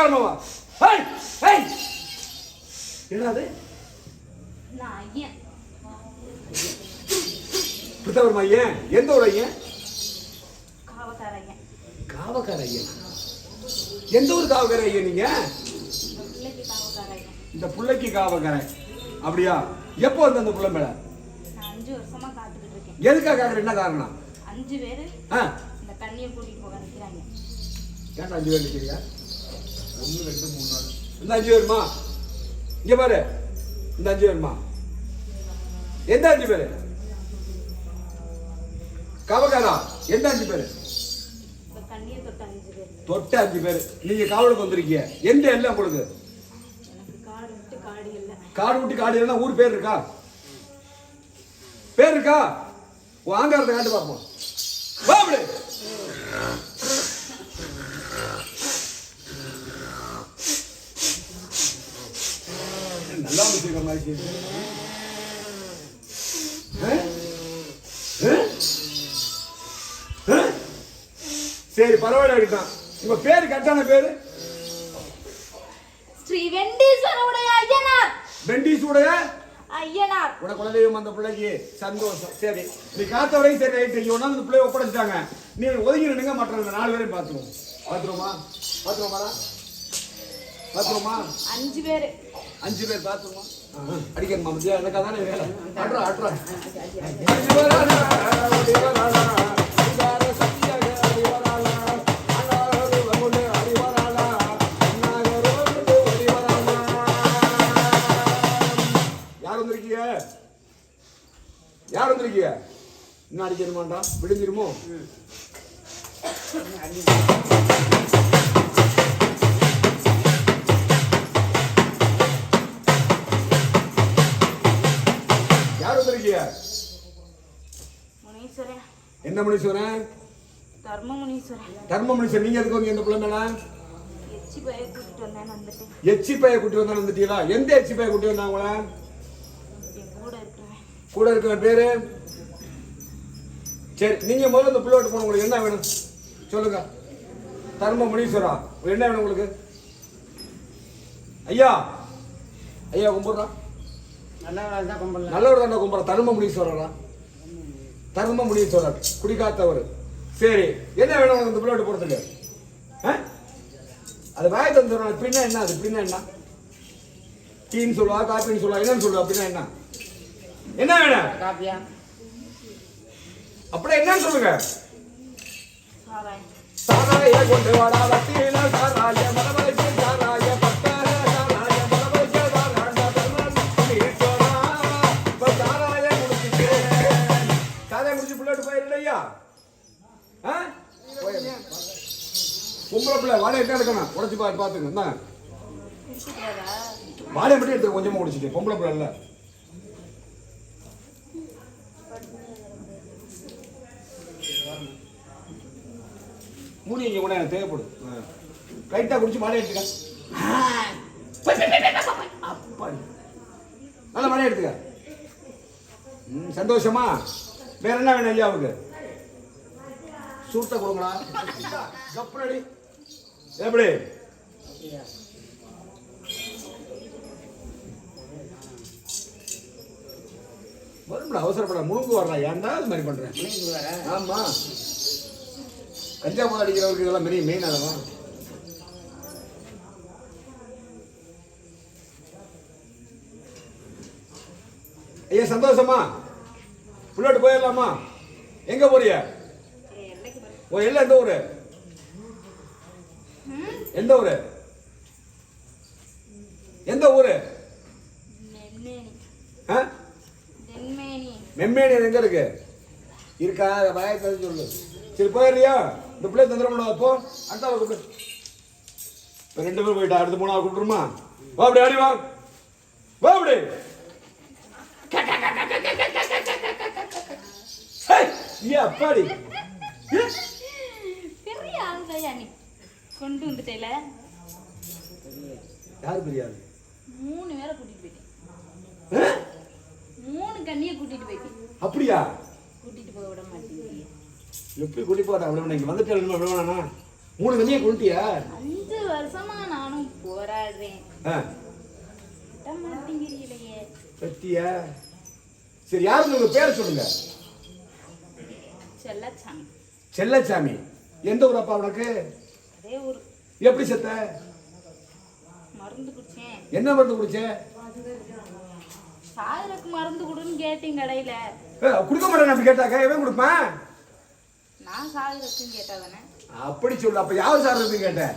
சாதாரணமா hey hey. என்னது? நான் ஐயன். எந்த ஊர் ஐயன்? காவக்கார ஐயன். எந்த ஊர் காவக்கார ஐயன் நீங்க? இந்த பிள்ளைக்கு காவக்காரன். அப்படியா? எப்போ வந்து அந்த புள்ள மேல அஞ்சு வருஷமா காத்துக்கிட்டு இருக்கேன். எதுக்காக கேக்குற என்ன காரணம்? அஞ்சு பேரு இந்த கண்ணியை கூட்டிட்டு போக நிக்கிறாங்க. ஏன்டா அஞ்சு பேர் நிற்கிறீங்க ஒன்று ரெண்டு மூணு நாலு. இந்த அஞ்சு பேருமா? இங்க பாரு. இந்த அஞ்சு பேருமா? எந்த அஞ்சு பேரு? காவக்காரா எந்த அஞ்சு பேரு? தொட்ட அஞ்சு பேர். நீங்க காவலுக்கு வந்திருக்கீங்க. எந்த எல்லாம் உங்களுக்கு? எனக்கு காடு விட்டு காடு இல்லை. காடு விட்டு காடு இல்லைன்னா ஊர் பேர் இருக்கா? பேர் இருக்கா? உன் ஆங்காரத்தை காட்டு பார்ப்போம் வா அப்படி நல்லா வச்சிருக்க மாதிரி? சரி பரவாயில்ல இருக்கட்டும் உங்க பேரு கரெக்டான பேரு? ஸ்ரீ வெண்டீஸ்வரனுடைய ஐயனார். வெண்டீஸுடைய ஐயனார். உன குலதெய்வம் அந்த பிள்ளைக்கு சந்தோஷம். சரி நீ காத்த வரைக்கும் சரி ரைட்டு. இங்க ஒன்னாந்து பிள்ளைய ஒப்படைச்சிட்டாங்க. நீ ஒதுங்கி நின்னுங்க மற்ற நாலு பேரையும் பார்த்துருவோம். பார்த்துருவோமா? பார்த்துருவோமாடா? பார்த்துருவோமா அஞ்சு பேரு. அஞ்சு பேர் பார்த்துருவோம் அடிக்கணுமா மத்தியா எனக்கு அதானே வேலை? ஆட்ரா ஆட்ரா. யார் வந்திருக்கீங்க? யார் வந்திருக்கீங்க? இன்னும் அடிக்கணுமாண்டா? விடுஞ்சிருமோ முனீஸ்வரன் என்ன முனீஸ்வரன் தர்ம முனீஸ்வரன் நீங்க எதுக்கு வந்து எந்த பிள்ளை மேல? எச்சி பைய குட்டி வந்தா வந்துட்டீங்களா? எந்த எச்சி பைய குட்டி வந்தாங்க உங்களை? கூட இருக்கிற பேரு? சரி நீங்க முதல்ல இந்த பிள்ளை போன உங்களுக்கு என்ன வேணும்? சொல்லுங்க. தர்ம முனீஸ்வரா என்ன வேணும் உங்களுக்கு? ஐயா ஐயா கும்பிடுறா. நல்லவராக தான் கும்பலாம் நல்லவர் தானே கும்பிட்ற தர்ம முனீஸ்வரரா? தர்ம முனீஸ்வரர். குடிக்காத்தவர் சரி என்ன வேணும் உனக்கு இந்த பிள்ளை போறதுக்கு? ஆ? அது வாய் தந்துடுறோம் பின்ன என்ன அது? பின்ன என்ன? டீன்னு சொல்லுவா காப்பின்னு சொல்லுவா என்னன்னு சொல்லுவா பின்ன என்ன? என்ன வேணும்? காப்பியா? அப்படியே என்னன்னு சொல்லுங்க. சாராய கொண்டு வாடா வட்டியில சாராய மரமலைக்கு பொம்பளை என்ன எடுக்கணும்? உடச்சு பார்த்து பார்த்துங்க என்ன குடிச்சிட்டாரா வாடகை மட்டும் எடுத்து கொஞ்சமாக குடிச்சிட்டு பொம்பளை பிள்ளை இல்லை. மூணு இங்கே கூட எனக்கு தேவைப்படும். லைட்டாக குடிச்சு மழை எடுத்துக்க. அப்பாடி நல்ல மழை எடுத்துக்க. ம், சந்தோஷமா? வேற என்ன வேணும் ஐயாவுக்கு? சூட்டை கொடுங்களா கப்பலடி எப்படி? வரும்டா அவசரப்பட முழுங்கு வர்றா ஏன்டா இது மாதிரி பண்றேன் ஆமா. கஞ்சா போதை அடிக்கிறவருக்கு இதெல்லாம் பெரிய மெயின் அதெல்லாம் ஐயா சந்தோஷமா? புள்ளோட்டு போயிடலாமா? எங்க போறிய? ஓ எல்லாம் எந்த ஊரு? எந்த ஊரு எந்த ஊரு நெம்மேனி ஆ? நெம்மேனி மெம்மேனி எங்க இருக்கு இருக்கா பயத்தை சொல்லு சரி போயிடுறியா இந்த பிள்ளை தந்திரம் பண்ண அப்போ அடுத்த கூப்பிடு இப்போ ரெண்டு பேரும் போயிட்டா அடுத்த மூணாவது கூப்பிட்டுருமா வா அப்படி ஆடி வா வா அப்படி ஏ அப்பாடி பெரிய நீ கொண்டு வந்துட்டேல? யாரு தெரியாது மூணு பேரை கூட்டிட்டு போயிட்டேன்? மூணு கண்ணியை கூட்டிட்டு போயிட்டேன். அப்படியா? கூட்டிட்டு போக விட மாட்டேங்கிறீங்க எப்படி கூட்டி போறா அவ்வளவு இங்க வந்துட்டு விட வேணாமா. மூணு தண்ணியை கொண்டுட்டியா? அஞ்சு வருஷமா நானும் போராடுறேன். விட மாட்டேங்கிறீங்களே பத்தியா? சரி யாருன்னு உங்க பேர் சொல்லுங்க? செல்லச்சாமி. செல்லச்சாமி. எந்த ஊர் அப்பா உனக்கு? எப்படி செத்த? மருந்து குடிச்சேன் என்ன மருந்து குடிச்ச? சாதனுக்கு மருந்து கொடுன்னு கேட்டேன் கடையில. கொடுக்க மாட்டேன் அப்படி கேட்டாக்க? எவன் கொடுப்பான் நான் சாதனத்துன்னு கேட்டா தானே அப்படி சொல்லு அப்ப யார் சார் இருந்து கேட்டேன்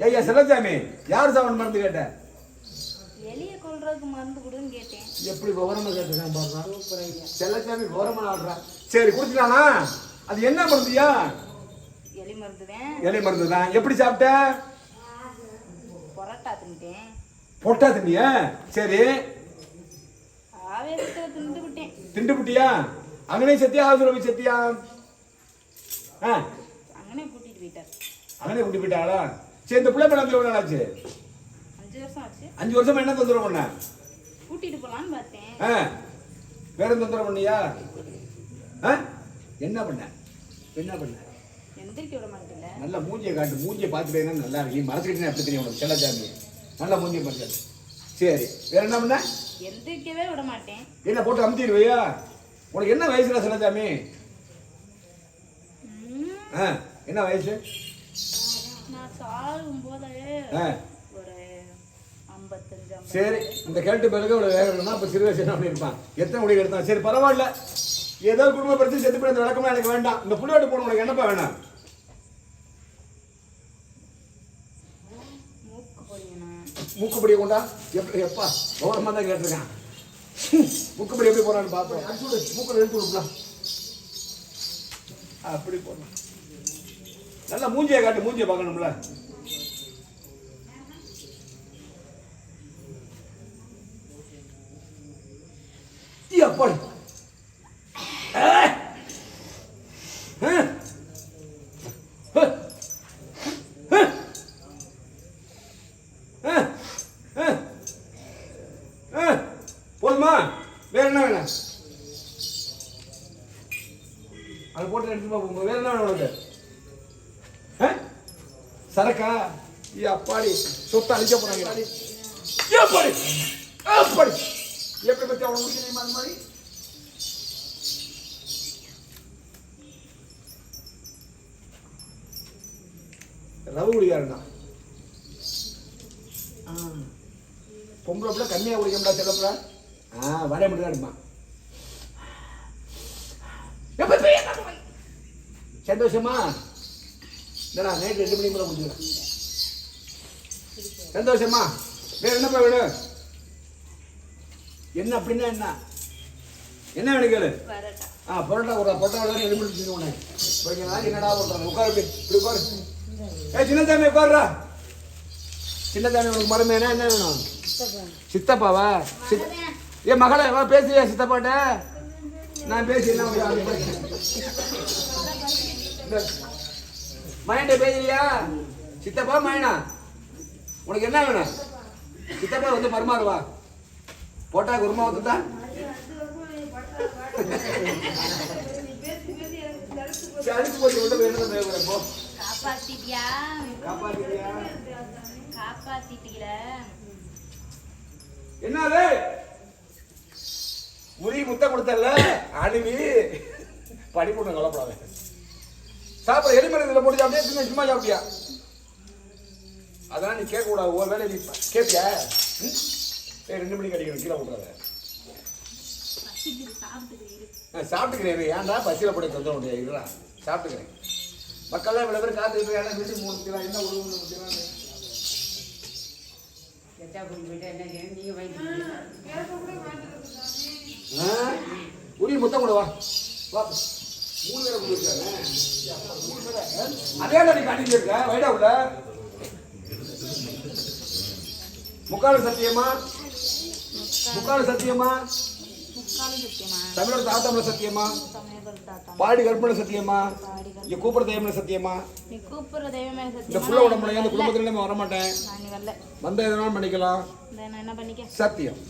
ஐயா செல்லச்சாமி யார் சாவன் மருந்து கேட்ட? எலிய கொல்றதுக்கு மருந்து கொடுன்னு கேட்டேன். எப்படி விவரமா கேட்டிருக்கான் பாருங்க செல்லச்சாமி விவரமா ஆடுறான் சரி குடிச்சிட்டானா? அது என்ன மருந்துயா? எலி மருந்து இலை மருந்து தான் எப்படி சாப்பிட்ட? பொரோட்டா தின்ட்டேன் பொட்டா தின்னியா? சரி. ஆவேசத்துல திண்டு விட்டேன் திண்டு அங்கனே சத்தியா? ஆசுரவி சத்தியா? ஆ. அங்கனே கூட்டிட்டு போயிட்டார். அங்கனே கூட்டி போயிட்டாளா? சரி இந்த பிள்ளை படம் எவ்வளவு நாள் ஆச்சு அஞ்சு வருஷம் ஆச்சு. அஞ்சு வருஷமா என்ன தொந்தரவு பண்ண? கூட்டிட்டு போலான்னு பார்த்தேன். ஆ. வேற தொந்தரவு பண்ணியா? ஆ? என்ன பண்ண? என்ன பண்ண? எந்திரிக்க விட மாட்டேங்கல நல்ல மூஞ்சியை காட்டு மூஞ்சியை பார்த்துட்டேன்னா நல்லா இருக்கு. மறைச்சிக்கிட்டே எப்படி தெரியும் உனக்கு? செல்லச்சாமி நல்ல மூஞ்சியை பார்த்து சரி. வேற என்ன பண்ண? எந்திரிக்கவே விட மாட்டேன். என்ன போட்டு அமுத்திடுவையா? உனக்கு என்ன வயசுல செல்லச்சாமி ம், ஆ என்ன வயசு? நான் சாகும் போதே ஒரு சரி. இந்த கேட்டு பிறகு இவ்வளவு வேகம் இருந்தா அப்ப சிறு வயசு என்ன பண்ணிருப்பான் எத்தனை முடிவு எடுத்தான்? சரி பரவாயில்ல. ஏதோ குடும்ப பிரச்சனை செத்து போய் இந்த விளக்கமா எனக்கு வேண்டாம். இந்த புள்ளோடு போன உனக்கு என்னப்பா வேணாம்? மூக்கு பொடியணும் மூக்குப்படி கொண்டா? எப்படி எப்பா? கௌரவமா தான் கேட்டிருக்கான். மூக்குப்படி எப்படி போறான்னு விடு மூக்கில் எடுத்து விடுக்கலாம் அப்படி போடணும் நல்லா மூஞ்சியை காட்டு மூஞ்சியை பார்க்கணும்ல ஈ, அப்பாடி ஆ! ஆ! ஆ! ஆ! ஆ, ஆ, ஆ. போதுமா வேற என்ன வேணும் அதை போட்டு எடுத்து பார்ப்போம் வேற என்ன வேணும் உனக்கு? சரக்கா? ஏ அப்பாடி. சொத்தை அழிக்க போறாங்க ஏ அப்பாடி. அப்பாடி. எப்படி பத்தி அவனை முடிக்க அந்த மாதிரி? ரவு குடிக்காரண்ணா. பொம்பளை பிள்ளை கம்மியாக குடிக்கமுடா சிலப்புல ஆ வரைய மட்டும் தான் எடுப்பான் எப்ப பெரிய கதை? சந்தோஷமா? இல்லடா நைட் ரெண்டு மணி மேலே முடிஞ்சுக்கிறேன் சந்தோஷமா? வேற என்னப்பா வேணும்? என்ன அப்படின்னா என்ன? என்ன வேணும் கேளு? ஆ பரோட்டா ஒரு பரோட்டா ரெண்டு மணி செஞ்சு கொஞ்ச நாள் என்னடா பண்ணுறாங்க உட்காரு இப்படி உட்காரு. ஏ சின்னசாமி உட்காருடா. சின்னசாமி உனக்கு மரம் வேணா என்ன வேணும்? சித்தப்பாவா? சித்த ஏ மகளே வா பேசுறியா சித்தப்பாட்ட? நான் பேசி என்ன மயன்ட்ட பேசுறியா? சித்தப்பா மயனா உனக்கு என்ன வேணும்? சித்தப்பா வந்து பரிமாறுவா போட்டா குருமா வந்துட்டா அடிச்சு போச்சு விட்டு போய் என்ன தேவைப்படும்? போ. காப்பாத்திட்டியா? காப்பாத்திட்டியா? காப்பாத்திட்டீல என்னது? முறி முத்த கொடுத்தல அணுவி படிப்புண்ணு கலப்படாத சாப்பிட எலிமருந்துல போட்டு சாப்பிட்டியா சும்மா சும்மா சாப்பிட்டியா? அதெல்லாம் நீ கேட்க கூடாது ஒரு வேலை நீ கேட்பியா ம்? ஏய் ரெண்டு மணிக்கு அடிக்கணும். கீழே விட்றாத நான் சாப்பிட்டுக்கிறேன். ஏன்டா பசியில் போட தொந்தரவு முடியாது இருடா. சாப்பிட்டுக்கிறேன். மக்கள்லாம் இவ்வளோ பேர் காத்துக்கிட்டு ஏன்னா வீட்டுக்கு மூணு கிலோ என்ன வாங்கிட்டு ஆ? உரிய முத்தம் கூட வா. வா. மூணு பேரை மூணு பேரை அதே நீ காட்டிட்டு இருக்க வைடா உள்ள சத்தியமா. முக்கால் சத்தியமா முக்காலும் சத்தியமா தமிழோட சத்தியமா பாடி கற்பனை சத்தியமா பாடிகள் இங்க கூப்பிட சத்தியமா இந்த புள்ள உடம்புல இந்த குடும்பத்துல வர மாட்டேன் வந்த எதனாலும் பண்ணிக்கலாம் சத்தியம்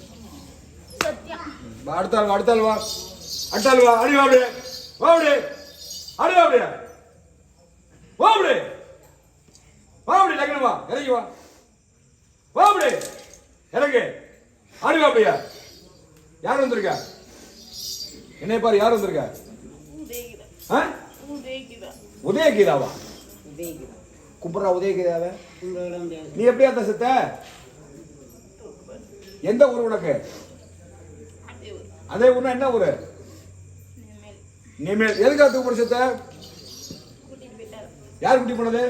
அடுத்தாள் வா, வா அடுத்தாள் வா. அடுத்த வா அடி வா அப்படியே வா அப்படியே அடி வா அப்படியே வா. வா இறங்கி வா. வா அப்படி இறங்கு. ஆடுவா அப்படியா யார் வந்திருக்கா? என்னை பாரு யார் வந்திருக்கா? ஆ? உதயகீதாவா? உதயிக்கிறோம் கும்பிட்றா நீ எப்படியா அந்த செத்த? எந்த ஊர் உனக்கு? அதே ஊர்னா என்ன ஊரு? இனிமேல் எதுக்காக தூக்கு செத்த? யார் குட்டி போனது?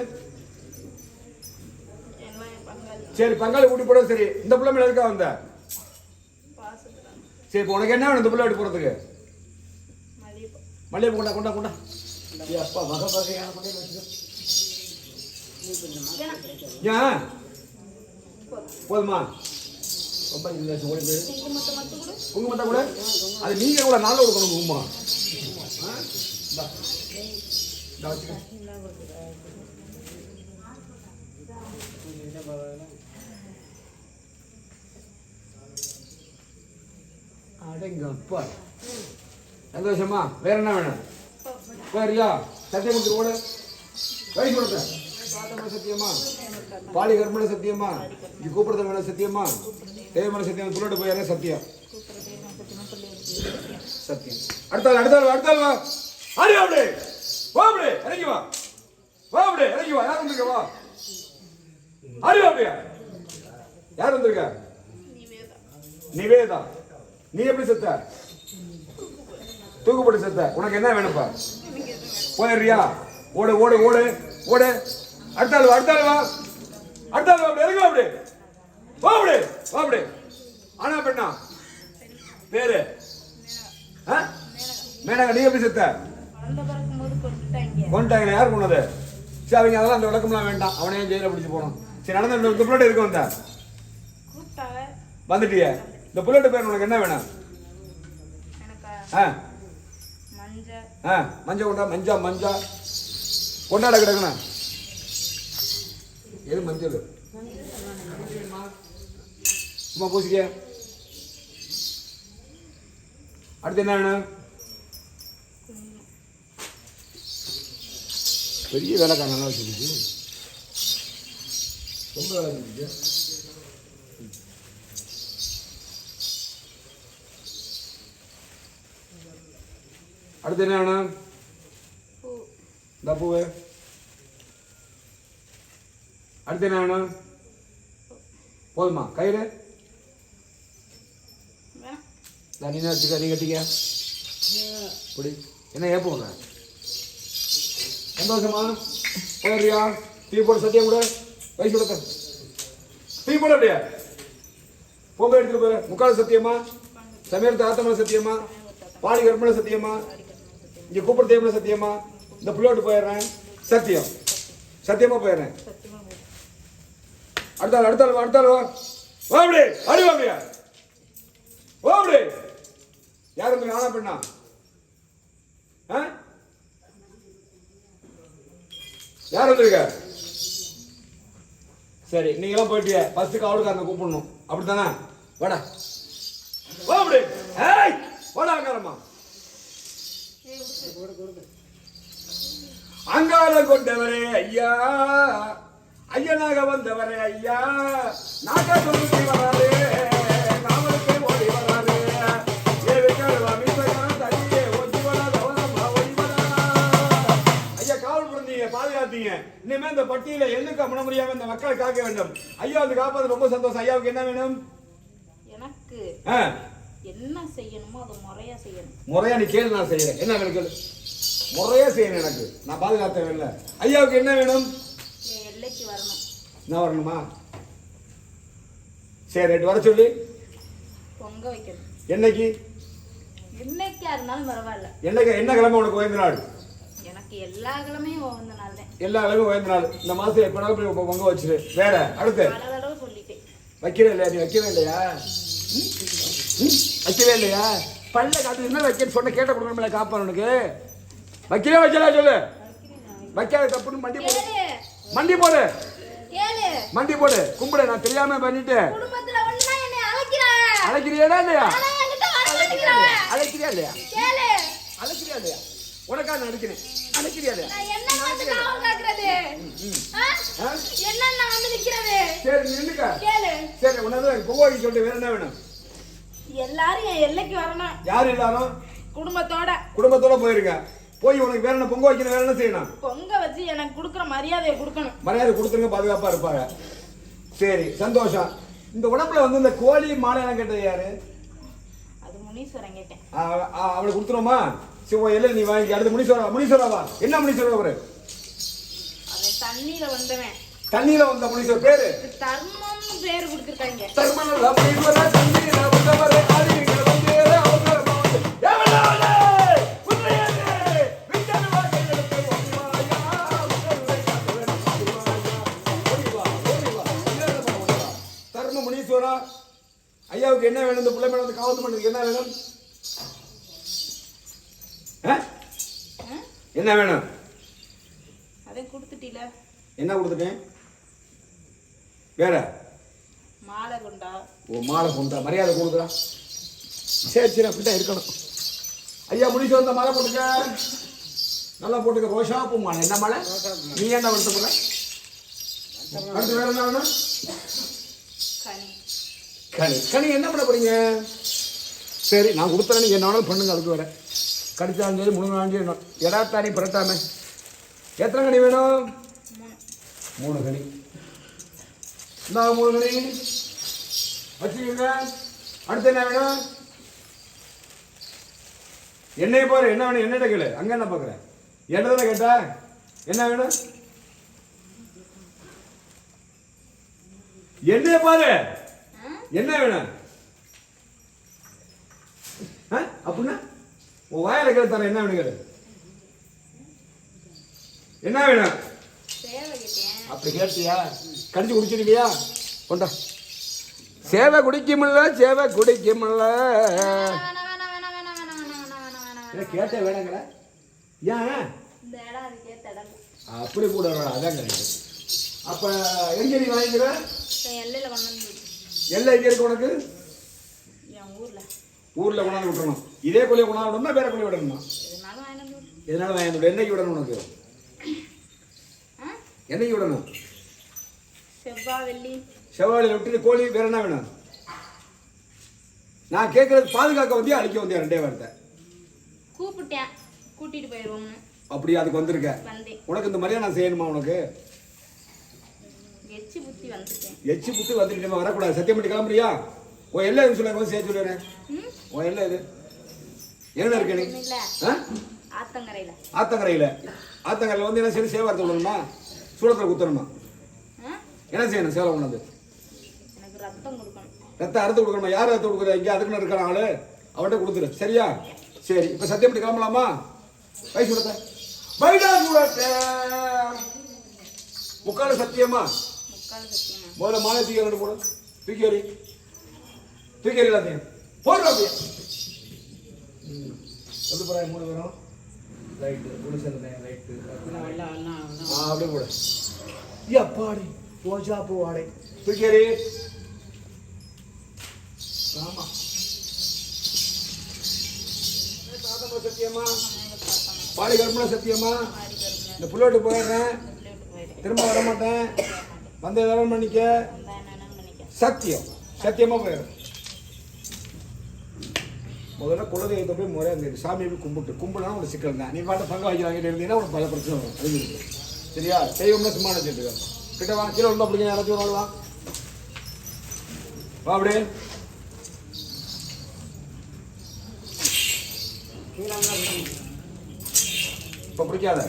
சரி பங்காளி கூட்டி போனது சரி. இந்த பிள்ளை மேல எதுக்காக வந்த? சரி இப்போ உனக்கு என்ன வேணும் இந்த பிள்ளை வெட்டி போறதுக்கு மல்லிகைப்பூ மல்லிகை கொண்டா கொண்டா. கொண்டா அப்பா வகை வகையான மல்லிகை வச்சுக்கோ. ஏன்? போதுமா? ரொம்ப ஓடி போயிரு. குங்குமத்தை கூட. அது நீங்க கூட நாளில் கொடுக்கணும் குங்குமம். ஆ? சந்தோஷமா வேற என்ன வேணும்? வேறியா சத்தியம் கொடுத்து கூட. வயசு கொடுத்த. சத்தியமா? பாலி கர்மன சத்தியமா? இது கூப்பிடுறது மேல சத்தியமா? தேவமல சத்தியம் புள்ளோட போய் சத்தியம். சத்தியம். அடுத்தாள் அடுத்தாள் அடுத்தாள் வா. ஆடி அப்படி வா அப்படி இறங்கி வா. வா அப்படி இறங்கி வா. யார் வந்திருக்க? வா. ஆடி அப்படியா யார் வந்திருக்க? நிவேதா. நீ எப்படி செத்த? தூக்குப்பட்டு செத்த. உனக்கு என்ன வேணும்ப்பா? போயிடுறியா? ஓடு ஓடு ஓடு ஓடு. அடுத்தாள் வா அடுத்தாள் வா. அடுத்தாள் வா அப்படி இறங்கி வா அப்படி. வா அப்படி வா அப்படி ஆனா பெண்ணா? பேரு? மேனகா நீ எப்படி செத்த? கொண்டாங்க யார் கொண்டது சரி அவங்க அதெல்லாம் அந்த விளக்கம்லாம் வேண்டாம். அவனையும் ஜெயில பிடிச்சு போனோம் சரி நடந்த இந்த புல்லட் இருக்க வந்த? வந்துட்டிய. இந்த புல்லட் பேர் உனக்கு என்ன வேணும்? ஆ? மஞ்சள் ஆ மஞ்சள் கொண்டா மஞ்சா மஞ்சா. கொண்டாட கிடக்குண்ணா எது மஞ்சள்? சும்மா பூசிக்க. அடுத்து என்ன வேணும் பெரிய வேலைக்காரன் நல்லா வச்சிருக்கு ரொம்ப வேலை செஞ்சுச்சு அடுத்து என்ன வேணும் இந்த பூவு அடுத்து என்ன வேணும் போதுமா கயிறு நான் நீ வச்சுக்க நீ கட்டிக்க. இப்படி என்ன ஏப்போங்க சந்தோஷமா? போயிடுறியா? டீ போட சத்தியம் கூட. வயசு கொடுத்த டீ போட அப்படியா. பொங்கல் எடுத்துட்டு போற முக்கால் சத்தியமா? சமீரத்து ஆத்தமன சத்தியமா? பாடி கற்பனை சத்தியமா? இங்க கூப்பிட தேவன சத்தியமா? இந்த புள்ளோட்டு போயிடுறேன். சத்தியம். சத்தியமா போயிடுறேன். அடுத்தாள் அடுத்தாள் அடுத்தாள் வா, அப்படியே வா அடி வா அப்படியா வா யார் வந்து ஆனா பெண்ணா? யார் வந்திருக்க? சரி நீங்களாம் போயிட்டிய. ஃபர்ஸ்ட் காவலுக்காரனை கூப்பிடணும். அப்படித்தானே? வாடா. வா அப்படி. ஏய் வாடா அங்காரம்மா. அங்காரம் கொண்டவரே ஐயா. ஐயனாக வந்தவரே ஐயா. நாக்க வராதே. இனிமே இந்த பட்டியல எண்ணுக்கு அமன முடியாம இந்த மக்களை காக்க வேண்டும்? ஐயா வந்து காப்பாது ரொம்ப சந்தோஷம். ஐயாவுக்கு என்ன வேணும்? எனக்கு என்ன செய்யணுமோ அதை முறையா செய்யணும். முறையா நீ கேளு நான் செய்யறேன். என்ன கேளு? முறையா செய்யணும் எனக்கு. நான் பாதுகாத்த வேணும் ஐயாவுக்கு என்ன வேணும்? எல்லைக்கு வரணும். நான் வரணுமா? சரி ரைட் வர சொல்லி. பொங்க வைக்கணும். என்னைக்கு? என்னைக்கா இருந்தாலும் பரவாயில்ல. என்னைக்கு? என்ன கிழமை உனக்கு உயர்ந்த நாள் எனக்கு எல்லா கிழமையும் வந்த நாள் தான் எல்லா கிழமையும் உயர்ந்த நாள். இந்த மாசம் எப்ப போய் பொங்க வச்சிரு. வேற அடுத்து. பல தடவை சொல்லிட்டேன். வைக்கவே இல்லையா நீ? வைக்கவே இல்லையா? ம்? ம்? வைக்கவே இல்லையா? பல்ல காட்டு என்ன வைக்க சொன்ன கேட்ட கொடுக்கணும்ல காப்பான் உனக்கு. வைக்கவே வைக்கல சொல்லு? வைக்காத தப்புன்னு மண்டி போடு. மண்டி போடு. மண்டி போடு. கும்பிடு நான் தெரியாம பண்ணிட்டு. குடும்பத்துல ஒண்ணுனா என்னை அழைக்கிறாங்க அழைக்கிறியாடா இல்லையா? ஆனா என்கிட்ட வர மாட்டேங்கிறாங்க அழைக்கிறியா இல்லையா? அழைக்கிறியா இல்லையா? உனக்கா நான் அழைக்கிறேன். நான் என்ன பார்த்து காவல் காக்குறது? என்ன வந்து நிக்கிறது? சரி நின்னுக்க கேளு. சரி உன்னதான் பொங்கோக்கி சொல்லிட்டு வேற என்ன வேணும்? எல்லாரும் என் எல்லைக்கு வரணும். யார் எல்லாரும்? குடும்பத்தோட. குடும்பத்தோட போயிருங்க. போய் உனக்கு வேற என்ன பொங்க வைக்கணும் வேற என்ன செய்யணும்? பொங்க வச்சு எனக்கு கொடுக்குற மரியாதையை கொடுக்கணும். மரியாதை கொடுத்துருங்க பாதுகாப்பா இருப்பாங்க. சரி சந்தோஷம். இந்த உடம்புல வந்து இந்த கோழி மாலையெல்லாம் கேட்டது யாரு? அது முனீஸ்வரன் கேட்டேன். அவளுக்கு கொடுத்துருமா சிவோயில நீ வாங்கி அடுத்து முனீஸ்வரா முனீஸ்வராவா? என்ன முனீஸ்வரா அவரு? தண்ணியில வந்தவன். தண்ணியில வந்த முனீஸ்வர பேரு? தர்மம் பேர் கொடுத்திருக்காங்க. தர்மம் முனீஸ்வர தண்ணியில வந்தவரே அறிவிங்க வந்தேரே அவங்க ஏவலா ஐயாவுக்கு என்ன வேணும்? இந்த பிள்ளை மேடம் காவத்து பண்ணுறதுக்கு என்ன வேணும்? என்ன வேணும்? அதை கொடுத்துட்டீல. என்ன கொடுத்துட்டேன்? வேற? மாலை கொண்டா. ஓ மாலை கொண்டா. மரியாதை கொடுக்குறா. சரி சரி அப்படிதான் இருக்கணும். ஐயா முடிச்சு வந்த மாலை போட்டுக்க. நல்லா போட்டுக்க. ரோஷாப்பூ மாலை. என்ன மாலை? நீ என்ன வருத்த போல அடுத்து வேற என்ன வேணும்? கனி. கனி. என்ன பண்ண போறீங்க? சரி நான் கொடுத்தேன் நீங்க என்ன வேணாலும் பண்ணுங்க. அதுக்கு வேற. கடிச்சாலும் சரி முழுங்காலும் சரி எடாத்தானி பிறட்டாம எத்தனை கனி வேணும்? மூணு மூணு கனி. இந்த மூணு கனி. வச்சுக்கோங்க அடுத்து என்ன வேணும்? என்னைய பாரு என்ன வேணும்? என்னட்ட கேளு. அங்க என்ன பாக்குற? என்ன தானே கேட்டா? என்ன வேணும்? என்னைய பாரு? என்ன வேணும்? அப்படின்னா? உன் வாயில கேள்வி தர என்ன வேணும் கேளு. என்ன வேணும்? அப்படி கேட்டியா? கடிச்சு குடிச்சிருக்கியா? கொண்டா. சேவை குடிக்குமில்ல சேவை குடிக்குமில்ல. கேட்ட வேணாங்களா ஏன்? அப்படி கூட அதான் கிடையாது அப்ப எங்க நீ வாங்கிக்கிற? எல்லையில எல்லை எங்க இருக்கு உனக்கு? ஊர்ல கொண்டாந்து விட்டுறணும். இதே கொள்ளையை கொண்டாந்து விடணுமா வேற கொள்ளையை விடணுமா. எதனால வாங்கி விட? என்னைக்கு விடணும் உனக்கு? என்னைக்கு விடணும்? செவ்வாய் வெள்ளி விட்டுட்டு கோழி வேற என்ன வேணும்? நான் கேட்கறது பாதுகாக்க வந்தியா அழிக்க வந்தியா ரெண்டே வார்த்தை? கூப்பிட்டேன். கூட்டிட்டு போயிருவோம்னு. அப்படி அதுக்கு வந்திருக்க? உனக்கு இந்த மாதிரியா நான் செய்யணுமா உனக்கு? எச்சி புத்தி வந்துட்டேன். எச்சி புத்து வந்துட்டு வரக்கூடாது. சத்தியம் பண்ணி கிளம்புறியா? உன் எல்லாம் சொல்லுங்க சேர்த்து சொல்லுறேன். உன் எல்லாம் எது என்ன இருக்கு நீ? இல்ல? ஆத்தங்கரையில. ஆத்தங்கரையில். ஆத்தங்கரையில் வந்து என்ன செய்யணும்? சேவாரத்தை விடணுமா? சூளத்தில் குத்தணுமா? என்ன செய்யணும் சேலை எனக்கு ரத்தம் அறுத்து கொடுக்கணுமா? யார் ரத்தம் கொடுக்குற? இங்கே அதுக்குன்னு இருக்கிற ஆளு. அவன்கிட்ட கொடுத்துரு. சரியா? சரி. இப்போ சத்தியம் பண்ணி கிளம்பலாமா? வயசு கொடுத்த. பைடா சூடத்தை முக்கால் சத்தியமா? முதல்ல மாலை தூக்கி ரெண்டு போடு. தூக்கி எறி. தூக்கி எறி எல்லாத்தையும் போடுறோம் அப்படியே. சொல்லு மூணு பேரும். ரைட்டு மூணு சேர்ந்தேன் ரைட்டு. அப்படியே போட. எப்பாடி போஜா போவாடே பிடிக்காரு ஆமா. சத்தியமா பாடி கருமனா சத்தியமா இந்த புள்ளோட்டு போயிடுறேன். திரும்ப வரமாட்டேன். வந்த தரம் பண்ணிக்க. சத்தியம். சத்தியமா போயிடும். முதல்ல குலதெய்வத்தை போய் முறை அந்த சாமியை போய் கும்பிட்டு கும்பிடலாம் உனக்கு சிக்கல் தான். நீ பாட்டு பங்கு வாங்கிட்டு இருந்தீங்கன்னா உனக்கு பல பிரச்சனை வரும். அது சரியா? தெய்வம்னா சும்மா நினச்சிட்டு இருக்க. கிட்ட வாங்க கீழே வந்து அப்படிங்க யாராச்சும் ஒரு வா. அப்படியே. இப்போ பிடிக்காத?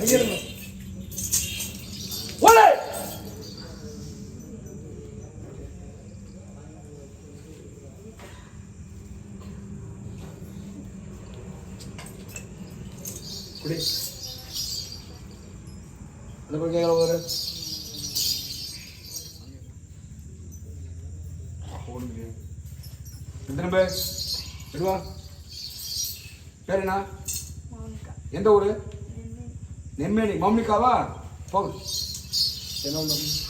Imeni, mamlikava. Pog. Selam.